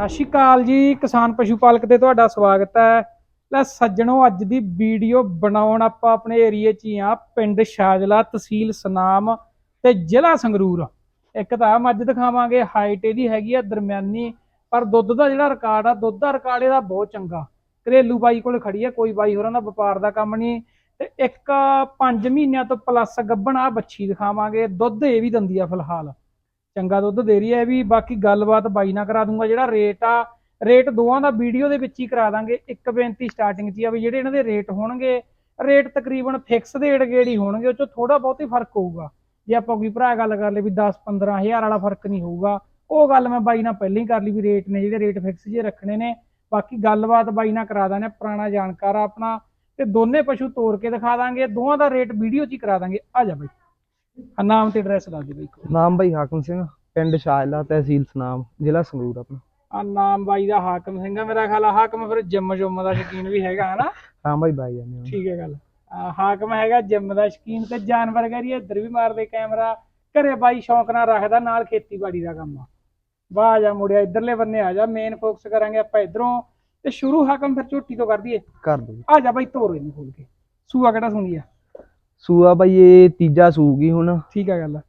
ਸਤਿ ਸ਼੍ਰੀ ਅਕਾਲ ਜੀ, ਕਿਸਾਨ ਪਸ਼ੂ ਪਾਲਕ ਤੇ ਤੁਹਾਡਾ ਸਵਾਗਤ ਹੈ। ਲੈ ਸੱਜਣੋ, ਅੱਜ ਦੀ ਵੀਡੀਓ ਬਣਾਉਣ ਆਪਾਂ ਆਪਣੇ ਏਰੀਏ 'ਚ ਹੀ ਆ ਪਿੰਡ ਸ਼ਾਜਲਾ ਤਹਿਸੀਲ ਸਨਾਮ ਤੇ ਜ਼ਿਲ੍ਹਾ ਸੰਗਰੂਰ। ਇੱਕ ਤਾਂ ਮੱਝ ਦਿਖਾਵਾਂਗੇ ਹਾਈਟ ਇਹਦੀ ਹੈਗੀ ਆ ਦਰਮਿਆਨੀ, ਪਰ ਦੁੱਧ ਦਾ ਜਿਹੜਾ ਰਿਕਾਰਡ ਆ, ਦੁੱਧ ਦਾ ਰਿਕਾਰਡ ਇਹਦਾ ਬਹੁਤ ਚੰਗਾ। ਘਰੇਲੂ ਬਾਈ ਕੋਲ ਖੜੀ ਆ, ਕੋਈ ਬਾਈ ਹੋਰਾਂ ਦਾ ਵਪਾਰ ਦਾ ਕੰਮ ਨਹੀਂ। ਤੇ ਇੱਕ 5 ਮਹੀਨਿਆਂ ਤੋਂ ਪਲੱਸ ਗੱਭਣ ਆ ਬੱਚੀ ਦਿਖਾਵਾਂਗੇ, ਦੁੱਧ ਇਹ ਵੀ ਦਿੰਦੀ ਆ ਫਿਲਹਾਲ। ਚੰਗਾ ਦੁੱਧ ਦੇ ਰਹੀ ਹੈ ਵੀ ਬਾਕੀ ਗੱਲਬਾਤ ਬਾਈ ਨਾਲ ਕਰਾ ਦੂੰਗਾ, ਜਿਹੜਾ ਰੇਟ ਆ ਰੇਟ ਦੋਵਾਂ ਦਾ ਵੀਡੀਓ ਦੇ ਵਿੱਚ ਹੀ ਕਰਾ ਦਾਂਗੇ। ਇੱਕ ਬੇਨਤੀ ਸਟਾਰਟਿੰਗ 'ਚ ਆ ਵੀ ਜਿਹੜੇ ਇਹਨਾਂ ਦੇ ਰੇਟ ਹੋਣਗੇ ਰੇਟ ਤਕਰੀਬਨ ਫਿਕਸ ਦੇ ਏੜ-ਗੇੜ ਹੋਣਗੇ, ਉਹ 'ਚ ਥੋੜਾ ਬਹੁਤ ਹੀ ਫ਼ਰਕ ਹੋਊਗਾ। ਜੇ ਆਪਾਂ ਕੋਈ ਭਰਾ ਗੱਲ ਕਰ ਲਈ ਵੀ 10-15 ਹਜ਼ਾਰ ਵਾਲਾ ਫ਼ਰਕ ਨਹੀਂ ਹੋਊਗਾ, ਉਹ ਗੱਲ ਮੈਂ ਬਾਈ ਨਾਲ ਪਹਿਲਾਂ ਹੀ ਕਰ ਲਈ ਵੀ ਰੇਟ ਨੇ ਜਿਹੜੇ ਰੇਟ ਫਿਕਸ ਜੇ ਰੱਖਣੇ ਨੇ। ਬਾਕੀ ਗੱਲਬਾਤ ਬਾਈ ਨਾਲ ਕਰਾ ਦਾਂਗੇ, ਪੁਰਾਣਾ ਜਾਣਕਾਰ ਆਪਣਾ, ਤੇ ਦੋਨੇ ਪਸ਼ੂ ਤੋੜ ਕੇ ਦਿਖਾ ਦਾਂਗੇ, ਦੋਵਾਂ ਦਾ ਰੇਟ ਵੀਡੀਓ 'ਚ ਹੀ ਕਰਾ ਦਾਂਗੇ। ਆ ਜਾ ਬਾਈ। ਆ ਨਾਮ ਤੇ ਐਡਰੈਸ ਦੱਸ ਦੇ ਬਾਈ ਨਾਮ ਭਾਈ ਹਾਕਮ ਸਿੰਘ ਪਿੰਡ ਸ਼ਾਇਲਾ ਤਹਿਸੀਲ ਸਨਾਮ ਜ਼ਿਲ੍ਹਾ ਸੰਗਰੂਰ ਆਪਣਾ। ਆ ਨਾਮ ਬਾਈ ਦਾ ਹਾਕਮ ਸਿੰਘ ਆ ਮੇਰਾ ਖਿਆਲ ਆ ਹਾਕਮ ਫਿਰ ਜਿੰਮ ਜੁੰਮ ਦਾ ਸ਼ੌਕੀਨ ਵੀ ਹੈਗਾ ਹਨਾ? ਹਾਂ ਭਾਈ ਬਾਈ ਜਾਂਦੇ ਠੀਕ ਹੈ ਗੱਲ। ਆ ਹਾਕਮ ਹੈਗਾ ਜਿੰਮ ਦਾ ਸ਼ੌਕੀਨ ਤੇ ਜਾਨਵਰ ਕਰੀ ਇੱਧਰ ਵੀ ਮਾਰਦੇ ਕੈਮਰਾ। ਘਰੇ ਬਾਈ ਸ਼ੌਂਕ ਨਾਲ ਰੱਖਦਾ ਨਾਲ ਖੇਤੀਬਾੜੀ ਦਾ ਕੰਮ ਆ। ਵਾਹ ਜਾ ਮੁੜਿਆ ਇੱਧਰਲੇ ਬੰਨੇ ਆ ਜਾ ਮੇਨ ਫੋਕਸ ਕਰਾਂਗੇ ਆਪਾਂ ਇਧਰੋਂ। ਤੇ ਸ਼ੁਰੂ ਹਾਕਮ ਫਿਰ ਝੋਟੀ ਤੋਂ ਕਰ ਦਈਏ। ਕਰ ਦੋ। ਆ ਜਾ ਬਾਈ ਤੋਰ ਇਹਨੂੰ ਖੋਲ ਕੇ। ਸੂਆ ਕਿਹੜਾ ਸੁਣੀ ਆ? ਸੂਆ ਭਾਈ ਇਹ ਤੀਜਾ ਸੂਗੀ ਹੁਣ। ਠੀਕ ਹੈ ਗੱਲ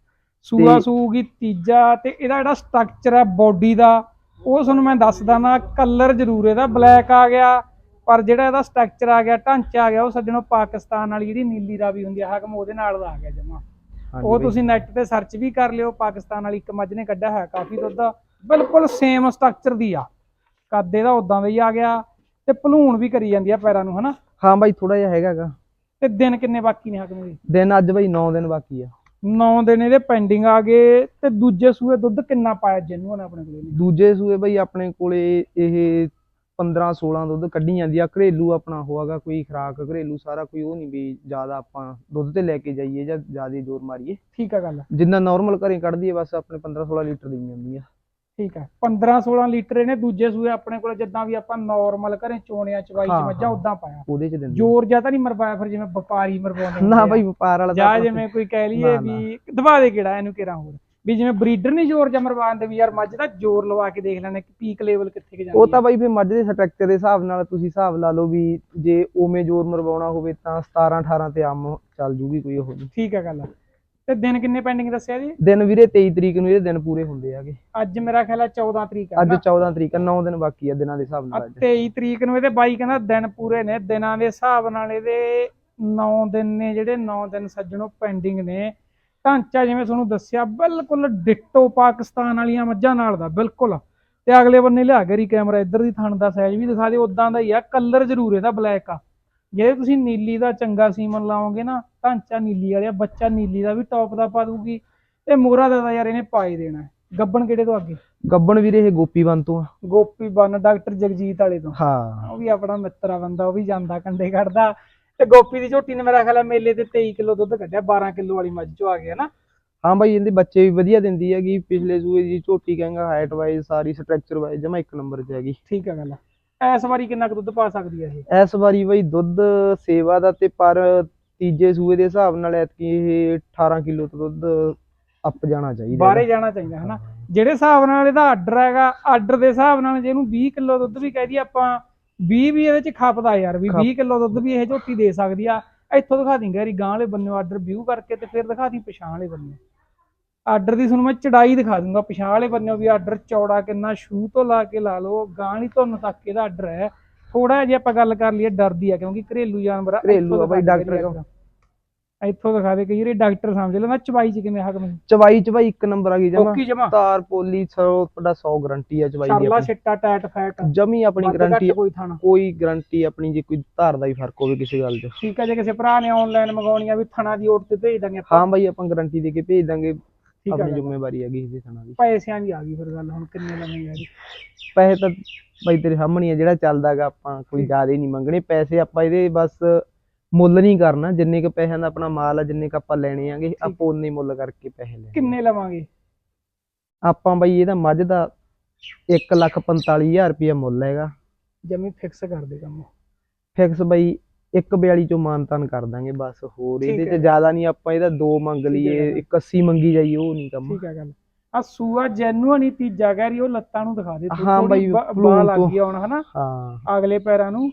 ਸੂਆ ਤੇ- ਸੂਗੀ ਤੀਜਾ ਤੇ ਇਹਦਾ ਜਿਹੜਾ ਸਟਰਕਚਰ ਆ ਬੋਡੀ ਦਾ ਉਹ ਤੁਹਾਨੂੰ ਮੈਂ ਦੱਸਦਾ ਨਾ ਕਲਰ ਜ਼ਰੂਰ ਇਹਦਾ। ਬਲੈਕ ਆ ਗਿਆ ਪਰ ਜਿਹੜਾ ਇਹਦਾ ਸਟਰਕਚਰ ਆ ਗਿਆ ਢਾਂਚਾ ਆ ਗਿਆ ਉਹ ਸੱਜਣੋ ਪਾਕਿਸਤਾਨ ਵਾਲੀ ਜਿਹੜੀ ਨੀਲੀ ਰਾਵੀ ਹੁੰਦੀ ਆ ਹਕਮ ਉਹਦੇ ਨਾਲ ਦਾ ਆ ਗਿਆ ਜਮਾ। ਹਾਂਜੀ ਉਹ ਬਾਈ। ਤੁਸੀਂ ਨੈਟ ਤੇ ਸਰਚ ਵੀ ਕਰ ਲਿਓ ਪਾਕਿਸਤਾਨ ਵਾਲੀ ਇੱਕ ਮੱਝ ਨੇ ਕੱਢਿਆ ਹੋਇਆ ਕਾਫੀ ਦੁੱਧ ਬਿਲਕੁਲ ਸੇਮ ਸਟਰਕਚਰ ਦੀ ਆ। ਕੱਦ ਇਹਦਾ ਉਦਾਂ ਦਾ ਹੀ ਆ ਗਿਆ ਤੇ ਭਲੂਣ ਵੀ ਕਰੀ ਜਾਂਦੀ ਆ ਪੈਰਾਂ ਨੂੰ ਹਨਾ? ਹਾਂ ਭਾਈ ਥੋੜਾ ਜਿਹਾ ਹੈਗਾਗਾ ਤੇ ਦਿਨ ਕਿੰਨੇ ਬਾਕੀ ਨੇ ਹਕਮ ਦੇ? ਦਿਨ ਅੱਜ ਭਾਈ 9 ਦਿਨ ਬਾਕੀ ਆ। 9 ਦਿਨ ਇਹਦੇ ਪੈਂਡਿੰਗ ਆ ਗਏ ਤੇ ਦੂਜੇ ਸੂਏ ਦੁੱਧ ਕਿੰਨਾ ਪਾਇਆ ਜੈਨੂਅਨ ਆਪਣੇ ਕੋਲੇ ਦੂਜੇ ਸੂਏ ਭਾਈ ਆਪਣੇ ਕੋਲੇ ਇਹ 15 16 ਦੁੱਧ ਕੱਢੀ ਜਾਂਦੀ ਆ। ਘਰੇਲੂ ਆਪਣਾ ਹੋਆਗਾ ਕੋਈ ਖਰਾਕ ਘਰੇਲੂ ਸਾਰਾ ਕੋਈ ਉਹ ਨਹੀਂ ਵੀ ਜ਼ਿਆਦਾ ਆਪਾਂ ਦੁੱਧ ਤੇ ਲੈ ਕੇ ਜਾਈਏ ਜਾਂ ਜ਼ਿਆਦਾ ਜ਼ੋਰ ਮਾਰੀਏ। ਠੀਕ ਆ ਗੱਲ। ਜਿੰਨਾ ਨਾਰਮਲ ਘਰੇ ਕੱਢਦੀ ਹੈ ਬਸ ਆਪਣੇ 15 16 ਲੀਟਰ ਦੇਈ ਜਾਂਦੀ ਆ। ਠੀਕ ਆ 15 16 ਲੀਟਰ ਇਹਨੇ ਦੂਜੇ ਸੂਏ ਆਪਣੇ ਕੋਲੇ ਜਿੱਦਾਂ ਵੀ ਆਪਾਂ ਨਾਰਮਲ ਘਰੇ ਚੋਣਿਆਂ ਚਵਾਈ ਚ ਹਾਂ, ਮੱਝਾਂ ਹਾਂ। ਉਦਾਂ ਪਾਇਆ ਉਹਦੇ ਚ ਦਿੰਦੀ ਜ਼ੋਰ ਜ਼ਿਆਦਾ ਨਹੀਂ ਮਰਵਾਇਆ ਫਿਰ ਜਿਵੇਂ ਵਪਾਰੀ ਮਰਵਾਉਂਦੇ ਨਾ ਆ। ਭਾਈ ਵਪਾਰ ਵਾਲਾ ਜਾਂ ਤਾਂ ਜਿਵੇਂ ਕੋਈ ਕਹਿ ਲਈਏ ਨਾ। ਵੀ ਦਬਾ ਦੇ ਕਿਹੜਾ ਇਹਨੂੰ ਕਿਹੜਾ ਹੋਰ ਵੀ ਜਿਵੇਂ ਬਰੀਡਰ ਨਹੀਂ ਜ਼ੋਰ ਜਾਂ ਮਰਵਾਉਂਦੇ ਵੀ ਯਾਰ ਮੱਝ ਦਾ ਜ਼ੋਰ ਲਵਾ ਕੇ ਦੇਖ ਲੈਣੇ ਕਿ ਪੀਕ ਲੈਵਲ ਕਿੱਥੇ ਕਿ ਜਾਂਦੀ ਉਹ ਤਾਂ। ਬਾਈ ਫਿਰ ਮੱਝ ਦੇ ਸਟਰਕਚਰ ਦੇ ਹਿਸਾਬ ਨਾਲ ਤੁਸੀਂ ਹਿਸਾਬ ਲਾ ਲਓ ਵੀ ਜੇ ਉਵੇਂ ਜ਼ੋਰ ਮਰਵਾਉਣਾ ਹੋਵੇ ਤਾਂ 17 18 ਤੇ ਆਮ ਚੱਲ ਜੂਗੀ ਕੋਈ ਉਹ ਨੀ ਠੀਕ ਆ ਗੱਲ ਤੇ ਦਿਨ ਕਿੰਨੇ ਪੈਂਡਿੰਗ ਦੱਸਿਆ ਜੀ? ਦਿਨ ਵੀਰੇ 23 ਤਰੀਕ ਨੂੰ ਇਹਦੇ ਦਿਨ ਪੂਰੇ ਹੁੰਦੇ ਆਗੇ ਅੱਜ ਮੇਰਾ ਖਿਆਲ ਆ 14 ਤਰੀਕ ਅੱਜ ਨਾ। 14 ਤਰੀਕ ਆ 9 ਦਿਨ ਬਾਕੀ ਆ ਦਿਨਾਂ ਦੇ ਹਿਸਾਬ ਨਾਲ ਅੱਜ। 23 ਤਰੀਕ ਨੂੰ ਇਹਦੇ ਬਾਈ ਕਹਿੰਦਾ ਦਿਨ ਪੂਰੇ ਨੇ ਦਿਨਾਂ ਦੇ ਹਿਸਾਬ ਨਾਲ ਇਹਦੇ 9 ਦਿਨ ਨੇ ਜਿਹੜੇ 9 ਦਿਨ ਸੱਜਣੋਂ ਪੈਂਡਿੰਗ ਨੇ। ਢਾਂਚਾ ਜਿਵੇਂ ਤੁਹਾਨੂੰ ਦੱਸਿਆ ਬਿਲਕੁਲ ਡਿੱਟੋ ਪਾਕਿਸਤਾਨ ਵਾਲੀਆਂ ਮੱਝਾਂ ਨਾਲ ਦਾ ਬਿਲਕੁਲ। ਤੇ ਅਗਲੇ ਬੰਨੇ ਲਿਆ ਕੇ ਰੀ ਕੈਮਰਾ ਇੱਧਰ ਦੀ ਥਣ ਦਾ ਸਾਈਜ਼ ਵੀ ਦਿਖਾ ਦੇ ਉਦਾਂ ਦਾ ਹੀ ਆ ਕਲਰ ਜ਼ਰੂਰ ਇਹਦਾ ਬਲੈਕ ਆ। ਜੇ ਤੁਸੀਂ ਨੀਲੀ ਦਾ ਚੰਗਾ ਸੀਮਨ ਲਾਓਗੇ ਨਾ ਢਾਂਚਾ ਨੀਲੀ ਵਾਲਿਆ ਬੱਚਾ ਨੀਲੀ ਦਾ ਵੀ ਟੌਪ ਦਾ ਪਾ ਦੂਗੀ ਤੇ ਮੋਹਰਾ ਦਾ ਤਾਂ ਯਾਰ ਇਹਨੇ ਪਾਈ ਦੇਣਾ ਹੈ। ਗੱਬਣ ਕਿਹੜੇ ਤੋਂ ਅੱਗੇ ਗੱਬਣ ਵੀਰੇ ਇਹ ਗੋਪੀ ਬੰਨ ਤੋਂ ਆ। ਗੋਪੀ ਬੰਨ ਡਾਕਟਰ ਜਗਜੀਤ ਵਾਲੇ ਤੋਂ। ਹਾਂ। ਉਹ ਵੀ ਆਪਣਾ ਮਿੱਤਰ ਆ ਬੰਦਾ ਉਹ ਵੀ ਜਾਂਦਾ ਕੰਡੇ ਕੱਢਦਾ। ਤੇ ਗੋਪੀ ਦੀ ਝੋਟੀ ਨੇ ਮੇਰਾ ਖਿਆਲ ਹੈ ਮੇਲੇ ਤੇ 23 ਕਿਲੋ ਦੁੱਧ ਕੱਢਿਆ 12 ਕਿਲੋ ਵਾਲੀ ਮੱਝ ਚੋਂ ਆ ਗਿਆ ਨਾ। ਹਾਂ ਬਾਈ ਇਹਦੇ ਬੱਚੇ ਵੀ ਵਧੀਆ ਦਿੰਦੀ ਹੈਗੀ ਪਿਛਲੇ ਸੂਏ ਦੀ ਝੋਟੀ ਕਹਿੰਗਾ ਹਾਈਟ ਵਾਈਜ਼ ਸਾਰੀ ਸਟਰਕਚਰ ਵਾਈਜ਼ ਜਮਾ ਇੱਕ ਨੰਬਰ 'ਚ ਹੈਗੀ। ਠੀਕ ਹੈ ਗੱਲ ਐਸ ਵਾਰੀ ਕਿੰਨਾ ਕੁ ਦੁੱਧ ਪਾ ਸਕਦੀ ਹੈ ਇਹ? ਇਸ ਵਾਰੀ ਬਾਈ ਦੁੱਧ ਸੇਵਾ ਦਾ ਤੇ ਪਰ ਤੀਜੇ ਸੂਏ ਦੇ ਹਿਸਾਬ ਨਾਲ ਐਤਕੀ ਇਹ 18 ਕਿਲੋ ਤੋਂ ਦੁੱਧ ਅੱਪ ਜਾਣਾ ਚਾਹੀਦਾ ਬਾਹਰੇ ਜਾਣਾ ਚਾਹੀਦਾ ਹਨਾ? ਜਿਹੜੇ ਹਿਸਾਬ ਨਾਲ ਇਹਦਾ ਆਰਡਰ ਹੈਗਾ ਆਰਡਰ ਦੇ ਹਿਸਾਬ ਨਾਲ ਜੇ ਇਹਨੂੰ 20 ਕਿਲੋ ਦੁੱਧ ਵੀ ਕਹਿ ਦਈਏ ਆਪਾਂ 20 ਵੀ ਇਹਦੇ ਚ ਖਪਦਾ ਯਾਰ ਵੀ 20 ਕਿਲੋ ਦੁੱਧ ਵੀ ਇਹ ਝੋਟੀ ਦੇ ਸਕਦੀ ਆ। ਇੱਥੋਂ ਦਿਖਾ ਦਿੰਗਾ ਯਾਰੀ ਗਾਂ ਵਾਲੇ ਬੰਨਿਓ ਆਰਡਰ ਵਿਊ ਕਰਕੇ ਤੇ ਫਿਰ ਦਿਖਾ ਦੀ ਪਛਾਣ ਵਾਲੇ ਬੰਨਿਓ। ਆਰਡਰ ਦੀ ਤੁਹਾਨੂੰ ਮੈਂ ਚੜਾਈ ਦਿਖਾ ਦੂੰਗਾ। ਪਛਾਣ ਵਾਲੇ ਬੰਨਿਓ ਵੀ ਆਰਡਰ ਚੌੜਾ ਕਿੰਨਾ ਸ਼ੂ ਤੋਂ ਲਾ ਕੇ ਲਾ ਲਓ ਗਾਂ ਵਾਲੀ ਧੁੰਨ ਤੱਕ ਇਹਦਾ ਆਰਡਰ ਹੈ। ਥੋੜਾ ਜਿਹਾ ਆਪਾਂ ਗੱਲ ਕਰ ਲਈਏ ਡਰਦੀ ਆ ਕਿਉਂਕਿ ਘਰੇਲੂ ਜਾਨਵਰ ਆ ਘਰੇਲੂ ਆ ਬਾਈ, ਡਾਕਟਰ ਇੱਥੋਂ ਦਿਖਾ ਦੇ ਕਈ ਵਾਰੀ ਡਾਕਟਰ ਸਮਝ ਲੈਂਦਾ ਚਵਾਈ ਚ ਕਿਵੇਂ ਹਕਮ ਚਵਾਈ ਚ ਬਾਈ ਇੱਕ ਨੰਬਰ ਆ ਗਈ ਜਮਾ। ਓਕੀ ਜਮਾ। ਤਾਰ ਪੋਲੀ ਸਰੋ ਤੁਹਾਡਾ 100 ਗਰੰਟੀ ਆ ਚਵਾਈ ਦੀ ਸ਼ਾਲਾ ਆਪਣੀ। ਛਿੱਟਾ ਟੈਟ ਫੈਟ। ਜਮੀ ਆਪਣੀ ਗਰੰਟੀ ਕੋਈ ਥਾਣਾ। ਕੋਈ ਗਰੰਟੀ ਆਪਣੀ ਜੇ ਕੋਈ ਧਾਰ ਦਾ ਹੀ ਫ਼ਰਕ ਹੋਵੇ ਕਿਸੇ ਗੱਲ 'ਚ। ਠੀਕ ਹੈ ਜੇ ਕਿਸੇ ਭਰਾ ਨੇ ਆਨਲਾਈਨ ਮੰਗਾਉਣੀ ਆ ਵੀ ਥਣਾ ਦੀ ਓਟ ਤੇ ਭੇਜ ਦਾਂਗੇ ਹਾਂ ਬਾਈ ਆਪਾਂ ਗਾਰੰਟੀ ਦੇ ਕੇ ਭੇਜ ਦਾਂਗੇ। ਠੀਕ ਆਪਣੀ ਜ਼ਿੰਮੇਵਾਰੀ ਹੈਗੀ ਇਹਦੇ ਥਣਾ ਦੀ ਪੈਸਿਆਂ ਦੀ ਆ ਗਈ ਫਿਰ ਗੱਲ ਹੁਣ ਕਿੰਨੇ ਲਵੇਂਗੇ ਜੀ ਪੈਸੇ ਤਾਂ ਬਾਈ ਤੇਰੇ ਸਾਹਮਣੇ ਆ ਜਿਹੜਾ ਚੱਲਦਾਗਾ ਆਪਾਂ ਕੋਈ ਜ਼ਿਆਦਾ ਨਹੀਂ ਮੰਗਣੇ। ਪੈਸੇ ਆਪਾਂ ਇਹਦੇ ਬਸ ਮੁੱਲ ਨਹੀਂ ਕਰਨਾ ਜਿੰਨੇ ਕ ਪੈਸਿਆਂ ਦਾ ਆਪਣਾ ਮਾਲ ਆ ਜਿੰਨੇ ਕ ਆਪਾਂ ਲੈਣੇ ਆਂਗੇ ਆਪਾਂ ਉਨੇ ਮੁੱਲ ਕਰਕੇ ਪੈਸੇ ਲੈਣੇ। ਕਿੰਨੇ ਲਵਾਂਗੇ? ਆਪਾਂ ਬਾਈ ਇਹਦਾ ਮੱਝ ਦਾ 145000 ਰੁਪਇਆ ਮੁੱਲ ਹੈਗਾ। ਜਮੀ ਫਿਕਸ ਕਰ ਦੇ ਕੰਮ। ਫਿਕਸ ਬਾਈ 142 ਚੋਂ ਮਾਨਤਾਨ ਕਰ ਦਾਂਗੇ ਬਸ ਹੋਰ ਇਹਦੇ। ਚ ਜ਼ਿਆਦਾ ਨਹੀਂ ਆਪਾਂ ਇਹਦਾ ਦੋ ਮੰਗ ਹੈ ਲਈਏ ਗੱਲ। 180 ਮੰਗੀ ਜਾਈਏ ਉਹ ਨਹੀਂ ਕੰਮ ਠੀਕ ਹੈ ਗੱਲ ਆ ਸੂਆ ਜੈਨੂਅਨ ਹੀ ਤੀਜਾ ਕਹਿ ਰਹੀ ਉਹ ਲੱਤਾਂ ਨੂੰ ਦਿਖਾ ਦੇ ਹਾਂ ਬਾਈ, ਬਾਹ ਲੱਗ। ਗਈ ਹੁਣ ਹਨਾ ਹਾਂ ਅਗਲੇ ਪੈਰਾਂ ਨੂੰ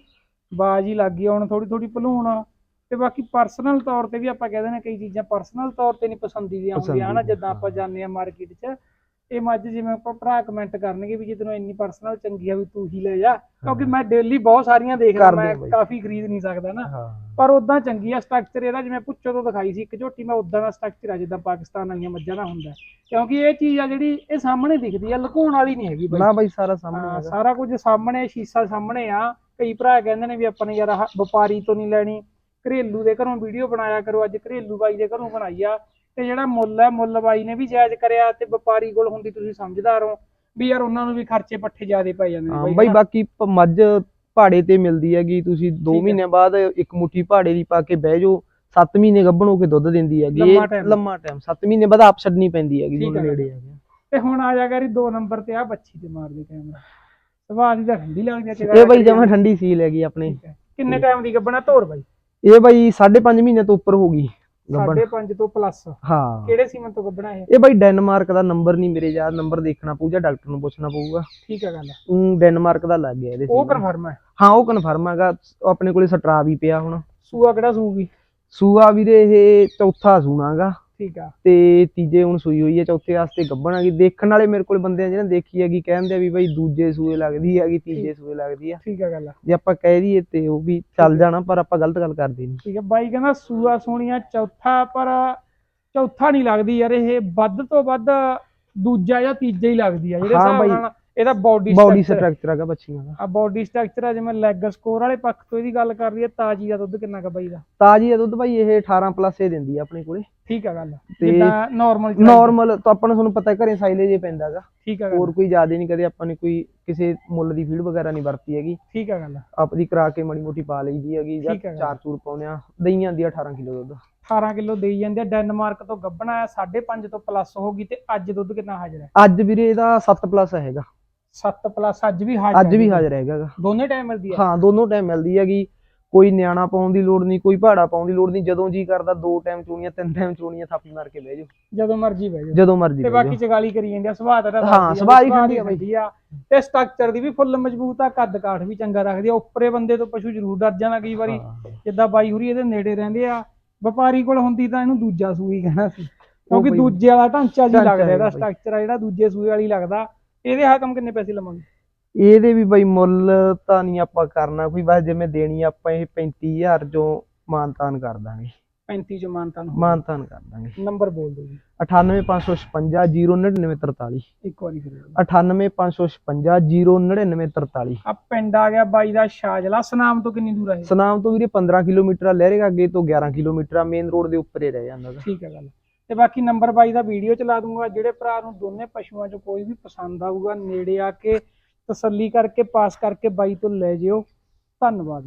ਬਾਜ ਹੀ ਲੱਗ ਗਈ ਹੁਣ ਥੋੜੀ ਥੋੜੀ ਭਲੂਣ ਤੇ ਬਾਕੀ ਪਰਸਨਲ ਤੌਰ ਤੇ ਵੀ ਆਪਾਂ ਕਹਿੰਦੇ ਨੇ ਕਈ ਚੀਜ਼ਾਂ ਪਰਸਨਲ ਤੌਰ ਤੇ ਨਹੀਂ ਪਸੰਦੀ ਦੀਆਂ ਹੁੰਦੀਆਂ ਹਨਾ ਜਿੱਦਾਂ ਆਪਾਂ। ਜਾਂਦੇ ਆ ਮਾਰਕੀਟ 'ਚ ਇਹ ਮੱਝ ਜਿਵੇਂ ਆਪਾਂ ਭਰਾ ਕਮੈਂਟ ਕਰਨਗੇ ਵੀ ਜੇ ਤੈਨੂੰ ਇੰਨੀ ਪਰਸਨਲ ਚੰਗੀ ਆ ਵੀ ਤੂੰ ਹੀ ਲੈ ਜਾ ਕਿਉਂਕਿ ਮੈਂ ਡੇਲੀ ਬਹੁਤ ਸਾਰੀਆਂ ਦੇਖਦਾ ਮੈਂ। ਕਾਫੀ ਖਰੀਦ ਨਹੀਂ ਸਕਦਾ ਨਾ। ਪਰ ਉਦਾਂ ਚੰਗੀ ਆ ਸਟਰਕਚਰ ਇਹਦਾ ਜਿਵੇਂ ਪੁੱਛੋ ਤੋਂ ਦਿਖਾਈ ਸੀ ਇੱਕ ਝੋਟੀ ਮੈਂ ਉਦਾਂ ਦਾ ਸਟਰਕਚਰ ਆ ਜਿੱਦਾਂ ਪਾਕਿਸਤਾਨ ਵਾਲੀਆਂ ਮੱਝਾਂ ਦਾ ਹੁੰਦਾ। ਕਿਉਂਕਿ ਇਹ ਚੀਜ਼ ਆ ਜਿਹੜੀ ਇਹ ਸਾਹਮਣੇ ਦਿਖਦੀ ਆ ਲੁਕਾਉਣ ਵਾਲੀ ਨਹੀਂ ਹੈਗੀ ਬਾਈ। ਨਾ ਬਾਈ ਸਾਰਾ ਸਾਹਮਣੇ ਸਾਰਾ ਕੁਝ ਸਾਹਮਣੇ ਸ਼ੀਸ਼ਾ ਸਾਹਮਣੇ ਆ। ਕਈ ਭਰਾ ਕਹਿੰਦੇ ਨੇ ਵੀ ਆਪਾਂ ਨੇ ਯਾਰ ਵਪਾਰੀ ਤੋਂ ਨਹੀਂ ਲੈਣੀ। ਘਰੇਲੂ ਦੇ ਘਰੋਂ ਵੀਡੀਓ ਬਣਾਇਆ ਕਰੋ ਅੱਜ ਘਰੇਲੂ ਬਾਈ ਦੇ ਘਰੋਂ ਬਣਾਈ ਆ। ਤੇ ਜਿਹੜਾ ਮੁੱਲ ਹੈ ਮੁੱਲ ਬਾਈ ਨੇ ਵੀ ਜਾਇਜ਼ ਕਰਿਆ ਤੇ ਵਪਾਰੀ ਕੋਲ ਹੁੰਦੀ ਤੁਸੀਂ ਸਮਝਦਾਰ ਹੋ ਵੀ ਯਾਰ ਉਹਨਾਂ ਨੂੰ ਵੀ ਖਰਚੇ ਪੱਠੇ ਜ਼ਿਆਦੇ ਪੈ ਜਾਂਦੇ ਨੇ ਹਾਂ ਬਾਈ। ਬਾਕੀ ਮੱਝ ਪਹਾੜੇ ਤੇ ਮਿਲਦੀ ਹੈਗੀ ਤੁਸੀਂ 2 ਠੀਕ ਹੈ। ਮਹੀਨੇ ਬਾਅਦ ਇੱਕ ਮੁੱਠੀ ਪਹਾੜੇ ਦੀ ਪਾ ਕੇ ਬਹਿ ਜਾਓ 7 ਮਹੀਨੇ ਗੱਭਣ ਹੋ ਕੇ ਦੁੱਧ ਦਿੰਦੀ ਹੈਗੀ ਲੰਮਾ ਇਹ। ਲੰਮਾ ਟਾਈਮ 7 ਮਹੀਨੇ ਬਾਅਦ ਆਪ ਛੱਡਣੀ ਪੈਂਦੀ ਹੈਗੀ ਹੈ। ਨੇੜੇ ਹੈਗੇ ਤੇ ਹੁਣ ਆ ਜਾ ਕਰੀ 2 ਨੰਬਰ ਤੇ ਆ ਬੱਚੀ ਤੇ ਮਾਰ ਦੇ ਕੈਮਰਾ ਸਵਾਦ ਦੀ ਤਾਂ ਠੰਡੀ ਲੱਗਦੀ ਤੇ ਇਹ ਬਾਈ ਜਮਾ ਠੰਡੀ ਸੀਲ ਹੈਗੀ ਆਪਣੇ ਹੈ। ਕਿੰਨੇ ਟਾਈਮ ਦੀ ਗੱਬਣਾ ਧੋਰ ਬਾਈ ਇਹ ਬਾਈ 5.5 ਮਹੀਨੇ ਤੋਂ ਉੱਪਰ ਹੋ ਗਈ ਸਾਢੇ ਪੰਜ ਤੋਂ ਪਲੱਸ ਹਾਂ। ਕਿਹੜੇ ਸੀਮਨ ਤੋਂ ਗੱਬਣਾ ਇਹ? ਇਹ ਬਾਈ ਡੈਨਮਾਰਕ ਦਾ ਨੰਬਰ ਨਹੀਂ ਮੇਰੇ ਯਾਦ ਨੰਬਰ ਦੇਖਣਾ ਪਊਗਾ ਡਾਕਟਰ ਨੂੰ ਪੁੱਛਣਾ ਪਊਗਾ। ਠੀਕ ਹੈ ਗੱਲ ਉਹ ਡੈਨਮਾਰਕ ਦਾ ਲੱਗ ਗਿਆ ਇਹਦੇ ਉਹ। ਕਨਫਰਮ ਹੈ ਹਾਂ ਉਹ ਕਨਫਰਮ ਹੈਗਾ। ਆਪਣੇ ਕੋਲੇ ਸਟਰਾ ਵੀ ਪਿਆ ਹੁਣ। ਸੂਆ ਕਿਹੜਾ ਸੂਗੀ? ਸੂਆ ਵੀਰੇ ਇਹ ਚੌਥਾ ਸੂਣਾਗਾ ਠੀਕ ਆ। ਤੇ ਤੀਜੇ ਹੁਣ ਸੂਈ ਹੋਈ ਹੈ ਚੌਥੇ ਵਾਸਤੇ ਗੱਭਣ ਹੈਗੀ ਦੇਖਣ ਵਾਲੇ ਮੇਰੇ ਕੋਲ ਬੰਦੇ ਆ ਜਿਹਨੇ ਦੇਖੀ ਹੈਗੀ ਕਹਿੰਦੇ ਆ ਵੀ ਬਾਈ ਦੂਜੇ ਸੂਏ ਲੱਗਦੀ ਹੈਗੀ ਤੀਜੇ ਸੂਏ ਲੱਗਦੀ ਆ। ਠੀਕ ਆ ਗੱਲ ਜੇ ਆਪਾਂ ਕਹਿ ਦਈਏ ਤੇ ਉਹ ਵੀ ਚੱਲ ਜਾਣਾ ਪਰ ਆਪਾਂ ਗਲਤ ਗੱਲ ਕਰਦੇ ਨਹੀਂ ਠੀਕ ਹੈ ਬਾਈ ਕਹਿੰਦਾ ਸੂਆ ਸੋਹਣੀਆ ਚੌਥਾ ਪਰ ਚੌਥਾ ਨਹੀਂ ਲੱਗਦੀ ਯਾਰ ਇਹ ਵੱਧ ਤੋਂ ਵੱਧ ਦੂਜਾ ਜਾਂ ਤੀਜਾ ਹੀ ਲੱਗਦੀ ਆ ਜਿਹੜੇ ਹਿਸਾਬ। ਨਾਲ ਇਹਦਾ ਬਾਡੀ ਬਾਡੀ ਸਟਰਕਚਰ ਹੈਗਾ ਬੱਚੀਆਂ ਦਾ। ਆ ਬਾਡੀ ਸਟਰਕਚਰ ਆ ਜਿਵੇਂ ਲੈਗ ਸਕੋਰ ਵਾਲੇ ਪੱਖ ਤੋਂ ਇਹਦੀ ਗੱਲ ਕਰ ਲਈਏ ਤਾਜੀ ਦਾ ਦੁੱਧ ਕਿੰਨਾ ਕਾ ਬਾਈ ਦਾ? ਤਾਜੀ ਦਾ ਦੁੱਧ ਬਾਈ ਇਹ 18 ਪਲੱਸ ਇਹ ਦਿੰਦੀ ਆ ਆਪਣੇ ਕੋਲੇ। ਠੀਕ ਆ ਗੱਲ। ਜਿੱਦਾਂ ਨਾਰਮਲ ਨਾਰਮਲ ਤਾਂ ਆਪਾਂ ਨੂੰ ਤੁਹਾਨੂੰ ਪਤਾ ਘਰੇ ਸਾਈਲੇਜ ਹੀ ਪੈਂਦਾ ਹੈਗਾ। ਠੀਕ ਆ ਗੱਲ। ਹੋਰ ਕੋਈ ਜ਼ਿਆਦਾ ਨਹੀਂ ਕਦੇ ਆਪਾਂ ਨੇ ਕੋਈ ਕਿਸੇ ਮੁੱਲ ਦੀ ਫੀਡ ਵਗੈਰਾ ਨਹੀਂ ਵਰਤੀ ਹੈਗੀ। ਠੀਕ ਆ ਗੱਲ। ਆਪਦੀ ਕਰਾ ਕੇ ਮੜੀ ਮੋਟੀ ਪਾ ਲਈਦੀ ਹੈਗੀ ਜਾਂ। ਚਾਰ ਚੂਰ ਪਾਉਂਦੇ ਆ ਦਈ ਜਾਂਦੀ ਆ 18 ਕਿਲੋ ਦੁੱਧ। 18 ਕਿਲੋ ਦੇਈ ਜਾਂਦੇ ਆ ਡੈਨਮਾਰਕ ਤੋਂ ਗੱਬਣਾ ਆ 5.5 ਤੋਂ ਪਲੱਸ ਹੋ ਗਈ ਤੇ ਅੱਜ ਦੁੱਧ ਕਿੰਨਾ ਹਾਜ਼ਰ ਹੈ? ਅੱਜ ਵੀਰੇ ਇਹਦਾ 7 ਪਲੱਸ ਹੈਗਾ। 7 ਪਲੱਸ ਅੱਜ ਵੀ ਹਾਜ਼ਰ ਅੱਜ ਹੈ। ਵੀ ਹਾਜ਼ਰ ਹੈਗਾ ਗਾ। ਦੋਨੇ ਟਾਈਮ ਮਿਲਦੀ ਹੈ ਹਾਂ ਦੋਨੋਂ ਟਾਈਮ ਮਿਲਦੀ ਹੈਗੀ। ਕੋਈ ਨਿਆਣਾ ਪਾਉਣ ਦੀ ਲੋੜ ਨਹੀਂ ਕੋਈ ਪਹਾੜਾ ਪਾਉਣ ਦੀ ਲੋੜ ਨਹੀਂ। ਜਦੋਂ ਜੀ ਕਰਦਾ ਦੋ ਟਾਈਮ ਚੋਣੀਆਂ ਤਿੰਨ ਟਾਈਮ ਚੋਣੀਆਂ ਥਾਪੀ ਮਾਰ ਕੇ ਬਹਿ ਜਾਓ। ਜਦੋਂ ਮਰਜ਼ੀ ਬਹਿ ਜਾਓ। ਜਦੋਂ ਮਰਜ਼ੀ ਤੇ ਬਹਿ ਬਾਕੀ ਜਾਓ। ਚਗਾਲੀ ਕਰੀ ਜਾਂਦੇ ਆ ਸੁਭਾਅ ਦਾ ਤਾਂ ਹਾਂ, ਆ, ਸੁਭਾਅ ਹੀ ਠੰਡੀ ਆ ਬਾਈ। ਠੰਡੀ ਆ। ਤੇ ਸਟਰਕਚਰ ਦੀ ਵੀ ਫੁੱਲ ਮਜ਼ਬੂਤ ਆ ਕੱਦ ਕਾਠ ਵੀ ਚੰਗਾ ਰੱਖਦੀ ਆ। ਉੱਪਰੇ ਬੰਦੇ ਤੋਂ ਪਸ਼ੂ ਜ਼ਰੂਰ ਡਰ ਜਾਂਦਾ ਕਈ ਵਾਰੀ। ਹਾਂ। ਜਿੱਦਾਂ ਬਾਈ ਹੁਰੀ ਇਹਦੇ ਨੇੜੇ ਰਹਿੰਦੇ ਆ ਵਪਾਰੀ ਕੋਲ ਹੁੰਦੀ ਤਾਂ ਇਹਨੂੰ ਦੂਜਾ ਸੂਈ ਕਹਿਣਾ ਸੀ। ਕਿਉਂਕਿ ਬਾਈ- ਦੂਜੇ ਵਾਲਾ ਢਾਂਚਾ ਜੀ ਢਾਂਚਾ ਲੱਗਦਾ ਇਹਦਾ ਬਾਈ। ਸਟਰਕਚਰ ਆ ਜਿਹੜਾ ਦੂਜੇ ਸੂਏ ਵਾਲੀ ਲੱਗਦਾ। ਇਹਦੇ ਹਾਕਮ ਕਿੰਨੇ ਪੈਸੇ ਲਵਾਂਗੇ? ਇਹਦੇ ਵੀ ਬਈ ਮੁੱਲ ਤਾਂ ਨਹੀਂ ਆਪਾਂ ਕਰਨਾ ਕੋਈ ਬਸ ਜਿਵੇਂ ਦੇਣੀ ਆਪਾਂ ਇਹ 35000 ਜੋ ਮਾਨਤਾਨ ਕਰ ਦਾਂਗੇ। 35 ਚ ਮਾਨਤਾ ਨੂੰ ਮਾਨਤਾਨ ਕਰ ਦਾਂਗੇ। ਨੰਬਰ ਬੋਲ ਦਿਓ ਜੀ। 98556 09943 ਇੱਕ ਵਾਰੀ ਫਿਰ 98556 09943 ਆ ਪਿੰਡ ਆ ਗਿਆ ਬਾਈ ਦਾ ਸ਼ਾਜਲਾ। ਸਨਾਮ ਤੋਂ ਕਿੰਨੀ ਦੂਰ ਆ ਇਹ? ਸਨਾਮ ਤੋਂ ਵੀਰੇ 15 ਕਿਲੋਮੀਟਰ ਆ ਲਹਿਰੇ ਅੱਗੇ ਤੋਂ 11 ਕਿਲੋਮੀਟਰ ਆ ਮੇਨ ਰੋਡ ਦੇ ਉੱਪਰ ਹੀ ਰਹਿ ਜਾਂਦਾ ਗਾ। ਠੀਕ ਹੈ ਗੱਲ। ਤੇ ਬਾਕੀ ਨੰਬਰ ਬਾਈ ਦਾ ਵੀਡੀਓ ਚਲਾ ਦੂੰਗਾ, ਜਿਹੜੇ ਭਰਾ ਨੂੰ ਦੋਨੇ ਪਸ਼ੂਆਂ ਚੋਂ ਕੋਈ ਵੀ ਪਸੰਦ ਆਊਗਾ, ਨੇੜੇ ਆ ਕੇ ਤਸੱਲੀ ਕਰਕੇ, ਪਾਸ ਕਰਕੇ ਬਾਈ ਤੋਂ ਲੈ ਜਿਓ। ਧੰਨਵਾਦ।